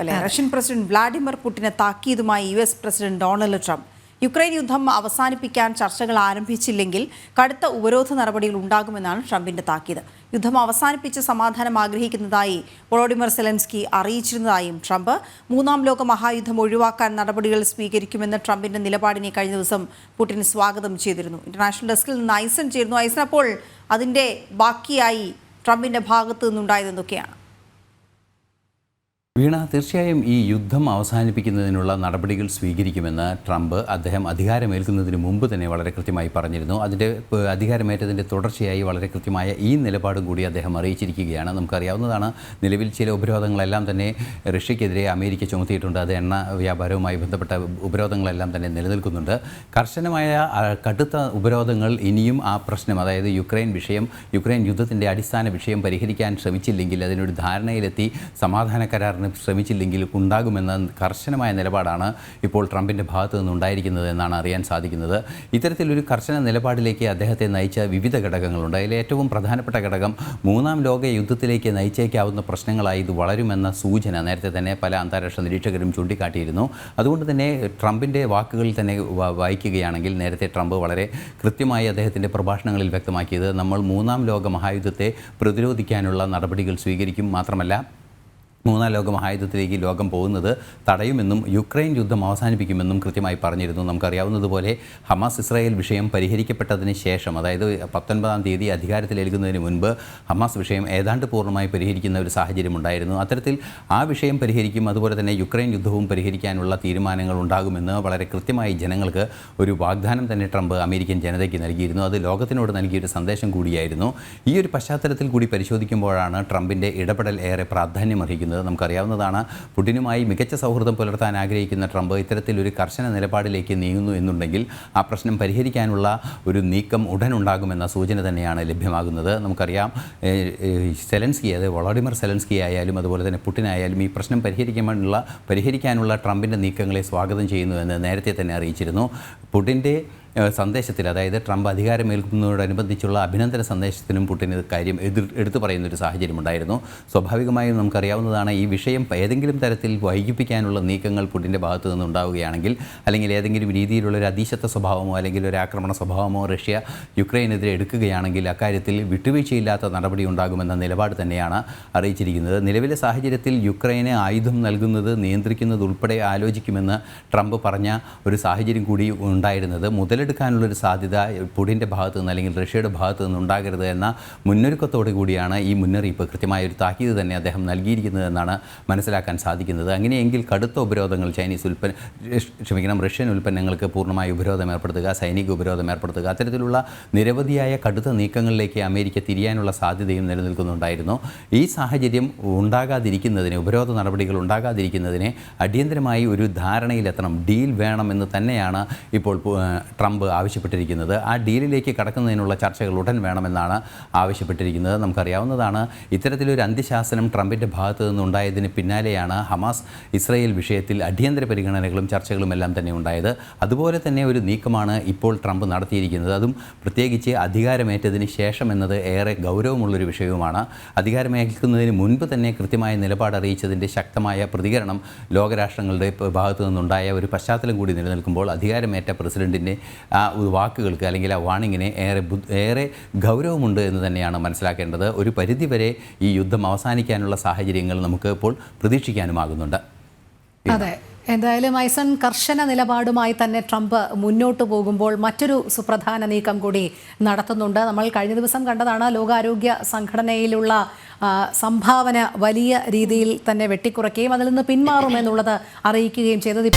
അല്ലെ? Russian president Vladimir പുടിനെ താക്കീതുമായി U S president Donald Trump. Ukraine യുദ്ധം അവസാനിപ്പിക്കാൻ ചർച്ചകൾ ആരംഭിച്ചില്ലെങ്കിൽ കടുത്ത ഉപരോധ നടപടികൾ ഉണ്ടാകുമെന്നാണ് ട്രംപിന്റെ താക്കീത്. യുദ്ധം അവസാനിപ്പിച്ച് സമാധാനം ആഗ്രഹിക്കുന്നതായി വോളോഡിമർ സെലൻസ്കി അറിയിച്ചിരുന്നതായും ട്രംപ്. മൂന്നാം ലോക മഹായുദ്ധം ഒഴിവാക്കാൻ നടപടികൾ സ്വീകരിക്കുമെന്ന ട്രംപിന്റെ നിലപാടിനെ കഴിഞ്ഞ ദിവസം പുടിൻ സ്വാഗതം ചെയ്തിരുന്നു. ഇന്റർനാഷണൽ ഡെസ്കിൽ നിന്ന് ഐസൻ ചേരുന്നു. ഐസൻ അപ്പോൾ അതിന്റെ ബാക്കിയായി ട്രംപിന്റെ ഭാഗത്തു നിന്നുണ്ടായത് എന്തൊക്കെയാണ്? വീണ തീർച്ചയായും ഈ യുദ്ധം അവസാനിപ്പിക്കുന്നതിനുള്ള നടപടികൾ സ്വീകരിക്കുമെന്ന് ട്രംപ് അദ്ദേഹം അധികാരമേൽക്കുന്നതിന് മുമ്പ് തന്നെ വളരെ കൃത്യമായി പറഞ്ഞിരുന്നു. അതിന്റെ അധികാരമേറ്റതിന്റെ തുടർച്ചയായി വളരെ കൃത്യമായ ഈ നിലപാടും കൂടി അദ്ദേഹം അറിയിച്ചിരിക്കുകയാണ്. നമുക്കറിയാവുന്നതാണ് നിലവിൽ ചില ഉപരോധങ്ങളെല്ലാം തന്നെ റഷ്യക്കെതിരെ അമേരിക്ക ചുമത്തിയിട്ടുണ്ട്. അത് എണ്ണ വ്യാപാരവുമായി ബന്ധപ്പെട്ട ഉപരോധങ്ങളെല്ലാം തന്നെ നിലനിൽക്കുന്നുണ്ട്. കർശനമായ കടുത്ത ഉപരോധങ്ങൾ ഇനിയും ആ പ്രശ്നം അതായത് യുക്രൈൻ വിഷയം യുക്രൈൻ യുദ്ധത്തിന്റെ അടിസ്ഥാന വിഷയം പരിഹരിക്കാൻ ശ്രമിച്ചില്ലെങ്കിൽ അതിനൊരു ധാരണയിലെത്തി സമാധാന കരാറിന് ശ്രമിച്ചില്ലെങ്കിൽ ഉണ്ടാകുമെന്ന കർശനമായ നിലപാടാണ് ഇപ്പോൾ ട്രംപിന്റെ ഭാഗത്തു നിന്നുണ്ടായിരിക്കുന്നത് എന്നാണ് അറിയാൻ സാധിക്കുന്നത്. ഇത്തരത്തിലൊരു കർശന നിലപാടിലേക്ക് അദ്ദേഹത്തെ നയിച്ച വിവിധ ഘടകങ്ങളുണ്ട്. അതിൽ ഏറ്റവും പ്രധാനപ്പെട്ട ഘടകം മൂന്നാം ലോക യുദ്ധത്തിലേക്ക് നയിച്ചേക്കാവുന്ന പ്രശ്നങ്ങളായി ഇത് വളരുമെന്ന സൂചന നേരത്തെ തന്നെ പല അന്താരാഷ്ട്ര നിരീക്ഷകരും ചൂണ്ടിക്കാട്ടിയിരുന്നു. അതുകൊണ്ട് തന്നെ ട്രംപിന്റെ വാക്കുകളിൽ തന്നെ വായിക്കുകയാണെങ്കിൽ നേരത്തെ ട്രംപ് വളരെ കൃത്യമായി അദ്ദേഹത്തിന്റെ പ്രഭാഷണങ്ങളിൽ വ്യക്തമാക്കിയത് നമ്മൾ മൂന്നാം ലോക മഹായുദ്ധത്തെ പ്രതിരോധിക്കാനുള്ള നടപടികൾ സ്വീകരിക്കും മാത്രമല്ല മൂന്നാം ലോക മഹായുദ്ധത്തിലേക്ക് ലോകം പോകുന്നത് തടയുമെന്നും യുക്രൈൻ യുദ്ധം അവസാനിപ്പിക്കുമെന്നും കൃത്യമായി പറഞ്ഞിരുന്നു. നമുക്കറിയാവുന്നതുപോലെ ഹമാസ് ഇസ്രായേൽ വിഷയം പരിഹരിക്കപ്പെട്ടതിന് ശേഷം അതായത് പത്തൊൻപതാം തീയതി അധികാരത്തിലേൽക്കുന്നതിന് മുൻപ് ഹമാസ് വിഷയം ഏതാണ്ട് പൂർണമായി പരിഹരിക്കുന്ന ഒരു സാഹചര്യം ഉണ്ടായിരുന്നു. അത്തരത്തിൽ ആ വിഷയം പരിഹരിക്കും അതുപോലെ തന്നെ യുക്രൈൻ യുദ്ധവും പരിഹരിക്കാനുള്ള തീരുമാനങ്ങൾ ഉണ്ടാകുമെന്ന് വളരെ കൃത്യമായി ജനങ്ങൾക്ക് ഒരു വാഗ്ദാനം തന്നെ ട്രംപ് അമേരിക്കൻ ജനതയ്ക്ക് നൽകിയിരുന്നു. അത് ലോകത്തിനോട് നൽകിയൊരു സന്ദേശം കൂടിയായിരുന്നു. ഈ ഒരു പശ്ചാത്തലത്തിൽ കൂടി പരിശോധിക്കുമ്പോഴാണ് ട്രംപിന്റെ ഇടപെടൽ ഏറെ പ്രാധാന്യമർഹിക്കുന്നത്. നമുക്കറിയാവുന്നതാണ്. പുടിനുമായി മികച്ച സൗഹൃദം പുലർത്താൻ ആഗ്രഹിക്കുന്ന ട്രംപ് ഇത്തരത്തിലൊരു കർശന നിലപാടിലേക്ക് നീങ്ങുന്നു എന്നുണ്ടെങ്കിൽ ആ പ്രശ്നം പരിഹരിക്കാനുള്ള ഒരു നീക്കം ഉടൻ ഉണ്ടാകുമെന്ന സൂചന തന്നെയാണ് ലഭ്യമാകുന്നത്. നമുക്കറിയാം സെലൻസ്കി അതായത് വളോഡിമർ സെലൻസ്കി ആയാലും അതുപോലെ തന്നെ പുടിനായാലും ഈ പ്രശ്നം പരിഹരിക്കാനുള്ള പരിഹരിക്കാനുള്ള ട്രംപിന്റെ നീക്കങ്ങളെ സ്വാഗതം ചെയ്യുന്നു എന്ന് നേരത്തെ തന്നെ അറിയിച്ചിരുന്നു. പുടിന്റെ സന്ദേശത്തിൽ അതായത് ട്രംപ് അധികാരമേൽക്കുന്നതോടനുബന്ധിച്ചുള്ള അഭിനന്ദന സന്ദേശത്തിനും പുടിൻ ഇത് കാര്യം എതിർ എടുത്തു പറയുന്ന ഒരു സാഹചര്യമുണ്ടായിരുന്നു. സ്വാഭാവികമായും നമുക്കറിയാവുന്നതാണ് ഈ വിഷയം ഏതെങ്കിലും തരത്തിൽ വൈകിപ്പിക്കാനുള്ള നീക്കങ്ങൾ പുടിന്റെ ഭാഗത്തു നിന്നുണ്ടാവുകയാണെങ്കിൽ അല്ലെങ്കിൽ ഏതെങ്കിലും രീതിയിലുള്ള ഒരു അതീശത്വ സ്വഭാവമോ അല്ലെങ്കിൽ ഒരു ആക്രമണ സ്വഭാവമോ റഷ്യ യുക്രൈനെതിരെ എടുക്കുകയാണെങ്കിൽ അക്കാര്യത്തിൽ വിട്ടുവീഴ്ചയില്ലാത്ത നടപടി ഉണ്ടാകുമെന്ന നിലപാട് തന്നെയാണ് അറിയിച്ചിരിക്കുന്നത്. നിലവിലെ സാഹചര്യത്തിൽ യുക്രൈന് ആയുധം നൽകുന്നത് നിയന്ത്രിക്കുന്നത് ഉൾപ്പെടെ ആലോചിക്കുമെന്ന് ട്രംപ് പറഞ്ഞ ഒരു സാഹചര്യം കൂടി ഉണ്ടായിരുന്നത്. മുതലെടുക്കാനുള്ളൊരു സാധ്യത പുടിന്റെ ഭാഗത്തു നിന്ന് അല്ലെങ്കിൽ റഷ്യയുടെ ഭാഗത്തു നിന്ന് ഉണ്ടാകരുത് എന്ന മുന്നൊരുക്കത്തോടു കൂടിയാണ് ഈ മുന്നറിയിപ്പ് കൃത്യമായ ഒരു താക്കീത് തന്നെ അദ്ദേഹം നൽകിയിരിക്കുന്നതെന്നാണ് മനസ്സിലാക്കാൻ സാധിക്കുന്നത്. അങ്ങനെയെങ്കിൽ കടുത്ത ഉപരോധങ്ങൾ ചൈനീസ് ഉൽപ്പന്ന ക്ഷമിക്കണം റഷ്യൻ ഉൽപ്പന്നങ്ങൾക്ക് പൂർണമായി ഉപരോധം ഏർപ്പെടുത്തുക സൈനിക ഉപരോധം ഏർപ്പെടുത്തുക അത്തരത്തിലുള്ള നിരവധിയായ കടുത്ത നീക്കങ്ങളിലേക്ക് അമേരിക്ക തിരിയാനുള്ള സാധ്യതയും നിലനിൽക്കുന്നുണ്ടായിരുന്നു. ഈ സാഹചര്യം ഉണ്ടാകാതിരിക്കുന്നതിന് ഉപരോധ നടപടികൾ ഉണ്ടാകാതിരിക്കുന്നതിനെ അടിയന്തരമായി ഒരു ധാരണയിലെത്തണം. ഡീൽ വേണമെന്ന് തന്നെയാണ് ഇപ്പോൾ പു- ഏഹ് ട്രംപ് ആവശ്യപ്പെട്ടിരിക്കുന്നത്. ആ ഡീലിലേക്ക് കടക്കുന്നതിനുള്ള ചർച്ചകൾ ഉടൻ വേണമെന്നാണ് ആവശ്യപ്പെട്ടിരിക്കുന്നത്. നമുക്കറിയാവുന്നതാണ് ഇത്തരത്തിലൊരു അന്ത്യശാസനം ട്രംപിന്റെ ഭാഗത്തു നിന്നുണ്ടായതിന് പിന്നാലെയാണ് ഹമാസ് ഇസ്രയേൽ വിഷയത്തിൽ അടിയന്തര പരിഗണനകളും ചർച്ചകളും എല്ലാം തന്നെ ഉണ്ടായത്. അതുപോലെ തന്നെ ഒരു നീക്കമാണ് ഇപ്പോൾ ട്രംപ് നടത്തിയിരിക്കുന്നത്. അതും പ്രത്യേകിച്ച് അധികാരമേറ്റതിന് ശേഷം എന്നത് ഏറെ ഗൗരവമുള്ളൊരു വിഷയവുമാണ്. അധികാരമേൽക്കുന്നതിന് മുൻപ് തന്നെ കൃത്യമായ നിലപാട് അറിയിച്ചതിന്റെ ശക്തമായ പ്രതികരണം ലോകരാഷ്ട്രങ്ങളുടെ ഭാഗത്തു നിന്നുണ്ടായ ഒരു പശ്ചാത്തലം കൂടി നിലനിൽക്കുമ്പോൾ അധികാരമേറ്റ പ്രസിഡന്റിന്റെ ആ വാക്കുകൾക്ക് അല്ലെങ്കിൽ ആ വാണിങ്ങിന് ഏറെ ഏറെ ഗൗരവമുണ്ട് എന്ന് തന്നെയാണ് മനസ്സിലാക്കേണ്ടത്. ഒരു പരിധിവരെ ഈ യുദ്ധം അവസാനിക്കാനുള്ള സാഹചര്യങ്ങൾ നമുക്ക് ഇപ്പോൾ പ്രതീക്ഷിക്കാനുമാകുന്നുണ്ട്. അതെ. എന്തായാലും ഐസൺ കർശന നിലപാടുമായി തന്നെ ട്രംപ് മുന്നോട്ട് പോകുമ്പോൾ മറ്റൊരു സുപ്രധാന നീക്കം കൂടി നടത്തുന്നുണ്ട്. നമ്മൾ കഴിഞ്ഞ ദിവസം കണ്ടതാണ് ലോകാരോഗ്യ സംഘടനയിലുള്ള സംഭാവന വലിയ രീതിയിൽ തന്നെ വെട്ടിക്കുറയ്ക്കുകയും അതിൽ നിന്ന് പിന്മാറുമെന്നുള്ളത് അറിയിക്കുകയും ചെയ്തത്